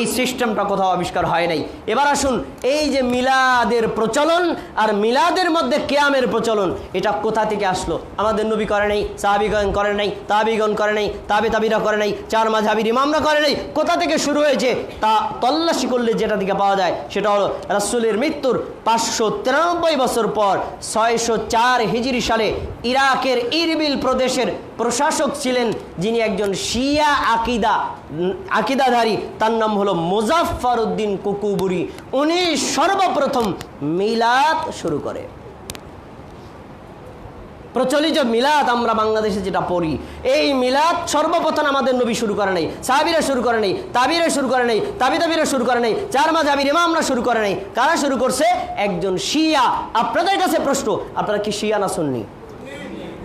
এই সিস্টেমটা কোথাও আবিষ্কার হয় নাই। এবার আসুন, এই যে মিলাদের প্রচলন আর মিলাদের মধ্যে কেয়ামের প্রচলন, এটা কোথা থেকে আসলো? আমাদের নবী করে নাই, সাহাবিগণ করে নাই, তাবিগণ করে নাই, তাবে তাবিরা করে নাই, চার মাঝাবির ইমামরা করে নাই। কোথা থেকে শুরু হয়েছে? তা তল্লাশি করলে যেটা থেকে পাওয়া যায়, সেটা হলো রাসূলের মৃত্যুর পাঁচশো তিরানব্বই বছর পর ছয়শো চার হিজরি সালে ইরাকের ইরবিল প্রদেশের প্রশাসক ছিলেন যিনি একজন শিয়া আকিদা আকিদাধারী। তার নাম হলো মোজাফফর উদ্দিন কুকুবুরি। উনি সর্বপ্রথম মিলাদ শুরু করে। প্রচলিত মিলাদ আমরা বাংলাদেশে যেটা পড়ি, এই মিলাদ সর্বপ্রথম আমাদের নবী শুরু করে নাই। সাহাবিরা শুরু করে নাই, তাবিরা শুরু করে নাই তাবি তাবিরা শুরু করে নাই, চার মাঝাবির ইমামরা শুরু করে নাই। কারা শুরু করছে? একজন শিয়া। আপনাদের কাছে প্রশ্ন, আপনারা কি শিয়া না শুননি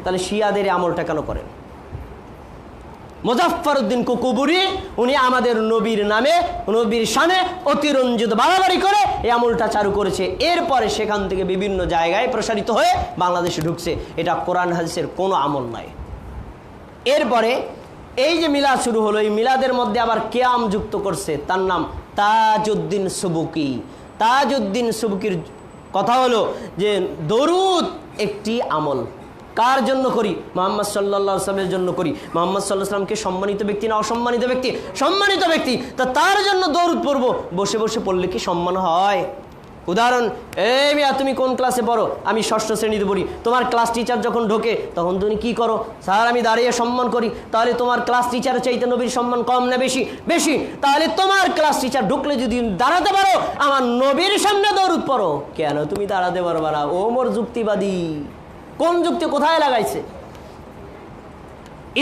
তাহলে শিয়াদের আমলটা কেন করেন? মুজাফফর উদ্দিন কুকুবুরি, উনি আমাদের নবীর নামে, নবীর শানে অতিরঞ্জিত বাড়াবাড়ি করে এই আমলটা চালু করেছে। এরপরে সেখান থেকে বিভিন্ন জায়গায় প্রসারিত হয়ে বাংলাদেশে ঢুকছে। এটা কোরআন হাদিসের কোনো আমল নয় এরপরে এই যে মিলাদ শুরু হলো, এই মিলাদের মধ্যে আবার কেয়াম যুক্ত করছে। তার নাম তাজউদ্দিন সুবুকি। তাজউদ্দিন সুবুকির কথা হলো যে দরুদ একটি আমল। কার জন্য করি? মোহাম্মদ আসলামের জন্য করি। মোহাম্মদ সাল্লাহ সাল্লামকে সম্মানিত ব্যক্তি না অসম্মানিত ব্যক্তি? সম্মানিত ব্যক্তি। তা তার জন্য দৌড় পড়ব। বসে বসে পড়লে কি সম্মান হয়? উদাহরণ এই মিয়া, তুমি কোন ক্লাসে পড়ো? আমি ষষ্ঠ শ্রেণীতে পড়ি। তোমার ক্লাস টিচার যখন ঢোকে, তখন তুমি কি করো? স্যার, আমি দাঁড়িয়ে সম্মান করি। তাহলে তোমার ক্লাস টিচারের চাইতে নবীর সম্মান কম না বেশি? বেশি। তাহলে তোমার ক্লাস টিচার ঢুকলে যদি দাঁড়াতে পারো, আমার নবীর সামনে দৌড় পড়ো। কেন? তুমি দাঁড়াতে পারবা না। ও মোর যুক্তিবাদী। কোন যুক্তি কোথায় লাগাইছে?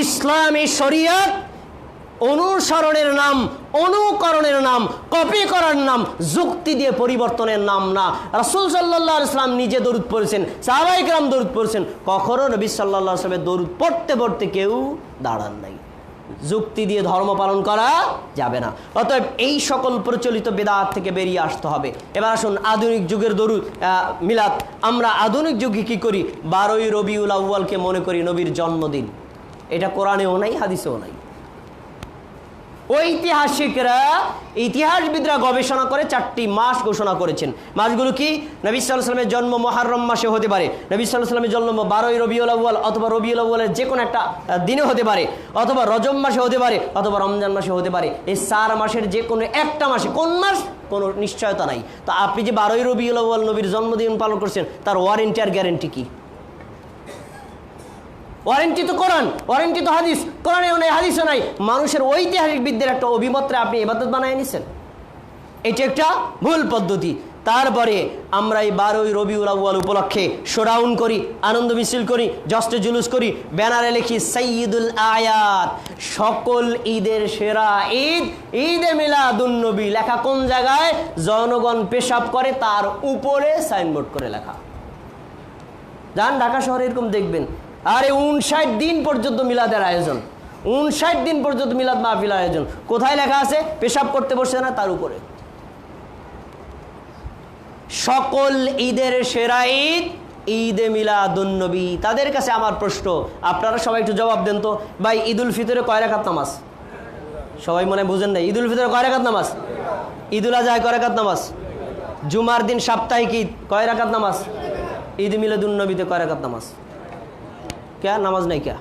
ইসলামী শরিয়ত অনুসরণের নাম, অনুকরণের নাম, কপি করার নাম, যুক্তি দিয়ে পরিবর্তনের নাম না। রাসুল সাল্লাহ ইসলাম নিজে দরুদ পড়েছেন সাহাবাইকরাম দরুদ পড়েছেন। কখনো নবী সাল্লাহ আসলামের দরুদ পড়তে পড়তে কেউ দাঁড়ান নাই। যুক্তি দিয়ে ধর্ম পালন করা যাবে না। অতএব এই সকল প্রচলিত বেদাত থেকে বেরিয়ে আসতে হবে। এবার আসুন আধুনিক যুগের আহ, মিলাদ। আমরা আধুনিক যুগে কি করি? বারোই রবিউল আউ্বালকে মনে করি নবীর জন্মদিন। এটা কোরআনেও নাই হাদিসেও নাই। ঐতিহাসিকরা, ইতিহাসবিদরা গবেষণা করে চারটি মাস ঘোষণা করেছেন। মাসগুলো কি? নবী সাল্লামের জন্ম মহারম মাসে হতে পারে। নবী সাল্লামের জন্ম বারোই রবিউল আউ্য়াল অথবা রবিউল আউ্য়ালের যে কোনো একটা দিনে হতে পারে। অথবা রজম মাসে হতে পারে, অথবা রমজান মাসে হতে পারে। এই চার মাসের যে কোনো একটা মাসে, কোন মাস? কোনো নিশ্চয়তা নাই। তো আপনি যে বারোই রবিউল আউ্য়াল নবীর জন্মদিন পালন করছেন, তার ওয়ারেন্টি আর গ্যারেন্টি কি? ওয়ারেন্টি তো কোরআন ওয়ারেন্টি তো হাদিস। কোরআনেও নাই, হাদিসও নাই। মানুষের ঐতিহাসিক বিদ্যের একটা অভিমতরে আপনি এবাদত বানায় নিছেন। এটি একটা ভুল পদ্ধতি। তারপরে আমরা এই বারোই রবিউল আউ্য়াল উপলক্ষে শোডাউন করি, আনন্দ মিছিল করি জস্টে জুলুস করি, ব্যানারে লিখি সৈয়দুল আয়াত। সকল ঈদের সেরা ঈদ, ঈদে মিলাদুন্নবী লেখা কোন জায়গায়? জনগণ পেশাব করে, তার উপরে সাইনবোর্ড করে লেখা। যান, ঢাকা শহরে এরকম দেখবেন। আরে উনষাট দিন পর্যন্ত মিলাদের আয়োজন। উনষাট দিন পর্যন্ত মিলাদ মাহফিল আয়োজন। কোথায় লেখা আছে? পেশাব করতে বসে না, তার উপরে। সকল ঈদের সেরা ঈদ, ঈদে মিলাদুন্নবী তাদের কাছে আমার প্রশ্ন, আপনারা সবাই একটু জবাব দেন তো। ভাই, ঈদুল ফিতরে কয় রাখাত নামাজ? সবাই মনে বুঝেন না ঈদুল ফিতরে কয় রাখাত নামাজ? ঈদুল আজহায় কয় রাখাত নামাজ? জুমার দিন সাপ্তাহিক ঈদ কয় রাখাত নামাজ? ঈদ মিলাদুন্নবীতে কয় রাখাত নামাজ? কে নামাজ নাই কে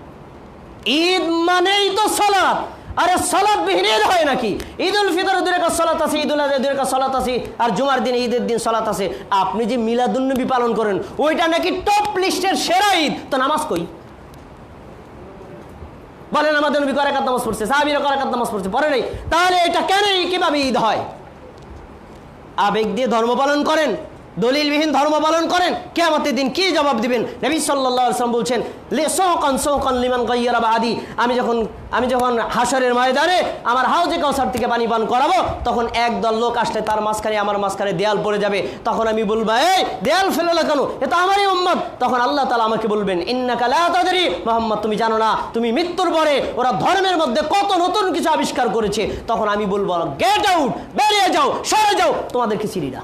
ঈদ মানেই তো সলাৎ আরে সলাৎ বিহীন ঈদ হয় নাকি ঈদ উল ফিতর দুই রেখা সলাৎ আছে ঈদ উল আজহা দুই রেখা সলাৎ আছে আর জুমার দিন ঈদের দিন সলাৎ আছে আপনি যে মিলাদুন্নবী পালন করেন ওইটা নাকি টপ লিস্টের সেরা ঈদ তো নামাজ কই বলেন আমাদের নবী করাকাত নামাজ পড়ছে সাহাবিরা করাকাত নামাজ পড়ছে পরে নেই তাহলে এটা কেন কীভাবে ঈদ হয় আবেগ দিয়ে ধর্ম পালন করেন দলিলবিহীন ধর্ম পালন করেন, কেয়ামতের দিন কি জবাব দিবেন? নবী ওয়াসাল্লাম বলছেন, লে সৌকান সৌকান লিমান গাইয়ারা বাদি আমি যখন আমি যখন হাসরের ময়দানে আমার হাউজে কাউসার থেকে পানি পান করাবো, তখন একদল লোক আসলে তার মাঝখানে, আমার মাঝখানে দেয়াল পড়ে যাবে। তখন আমি বলব, এই, দেয়াল ফেলে কেন? এ তো আমারই উম্মত। তখন আল্লাহ তালা আমাকে বলবেন, ইন্নাকা লা তাদরি। মোহাম্মদ, তুমি জানো না, তুমি মৃত্যুর পরে ওরা ধর্মের মধ্যে কত নতুন কিছু আবিষ্কার করেছে। তখন আমি বলব, গেট আউট, বেরিয়ে যাও, সরে যাও, তোমাদেরকে চিনি না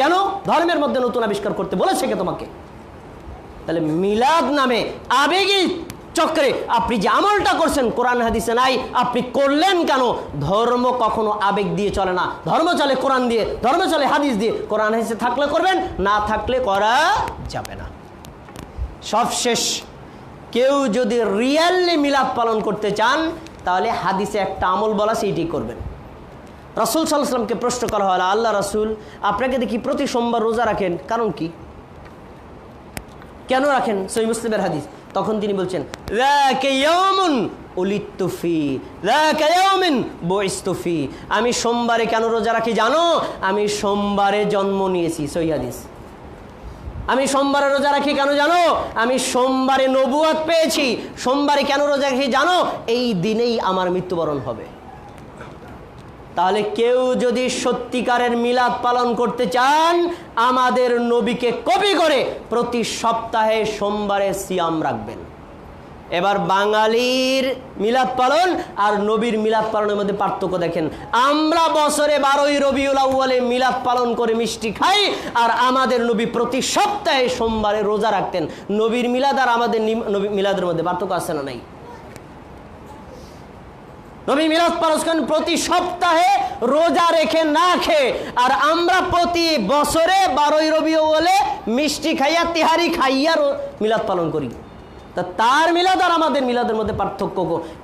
কেন? ধর্মের মধ্যে নতুন আবিষ্কার করতে বলেছে কে তোমাকে? তাহলে মিলাদ নামে আবেগী চক্রে আপনি যে আমলটা করছেন, কোরআন হাদিসে নাই, আপনি করলেন কেন? ধর্ম কখনো আবেগ দিয়ে চলে না। ধর্ম চলে কোরআন দিয়ে, ধর্ম চলে হাদিস দিয়ে। কোরআন হাদিসে থাকলে করবেন, না থাকলে করা যাবে না। সবশেষ, কেউ যদি রিয়েলি মিলাদ পালন করতে চান, তাহলে হাদিসে একটা আমল বলা সেইটি করবেন। রাসুল সাল্লাহামকে প্রশ্ন করা হয়, আল্লাহ রাসুল, আপনাকে দেখি প্রতি সোমবার রোজা রাখেন, কারণ কি? কেন রাখেন? সই মুসলিমের হাদিস। তখন তিনি বলছেন আমি সোমবারে কেন রোজা রাখি জানো? আমি সোমবারে জন্ম নিয়েছি সই হাদিস। আমি সোমবারে রোজা রাখি কেন জানো? আমি সোমবারে নবুয়াত পেয়েছি, সোমবারে কেন রোজা রাখি জানো? এই দিনেই আমার মৃত্যুবরণ হবে। তাহলে কেউ যদি সত্যিকারের মিলাদ পালন করতে চান, আমাদের নবীকে কপি করে প্রতি সপ্তাহে সোমবারে সিয়াম রাখবেন। এবার বাঙালির মিলাদ পালন আর নবীর মিলাদ পালনের মধ্যে পার্থক্য দেখেন। আমরা বছরে বারোই রবিউল আউ্বালে মিলাদ পালন করে মিষ্টি খাই আর আমাদের নবী প্রতি সপ্তাহে সোমবারে রোজা রাখতেন। নবীর মিলাদ আর আমাদের মিলাদের মধ্যে পার্থক্য আছে না নাই? নবী পালন করেন প্রতি সপ্তাহে রোজা রেখে না খেয়ে, আর আমরা প্রতি বছরে বারোই রবি বলে মিষ্টি খাইয়া তিহারি খাইয়া মিলাদ পালন করি। তা তার মিলাদ আর আমাদের মিলাদের মধ্যে পার্থক্য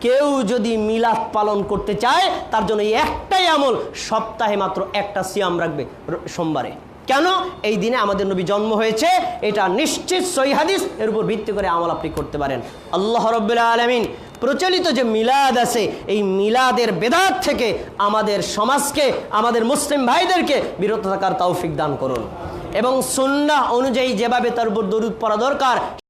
কেউ যদি মিলাদ পালন করতে চায়, তার জন্য এই একটাই আমল, সপ্তাহে মাত্র একটা সিয়াম রাখবে সোমবারে। কেন? এই দিনে আমাদের নবী জন্ম হয়েছে, এটা নিশ্চিত সই হাদিস, এর উপর ভিত্তি করে আমল আপনি করতে পারেন। আল্লাহ রব্বুল্লাহ আলমিন প্রচলিত যে মিলাদ আছে, এই মিলাদের বেদাত থেকে আমাদের সমাজকে, আমাদের মুসলিম ভাইদেরকে বিরত থাকার তৌফিক দান করুন। এবং সুন্না অনুযায়ী যেভাবে তার উপর দরুদ পড়া দরকার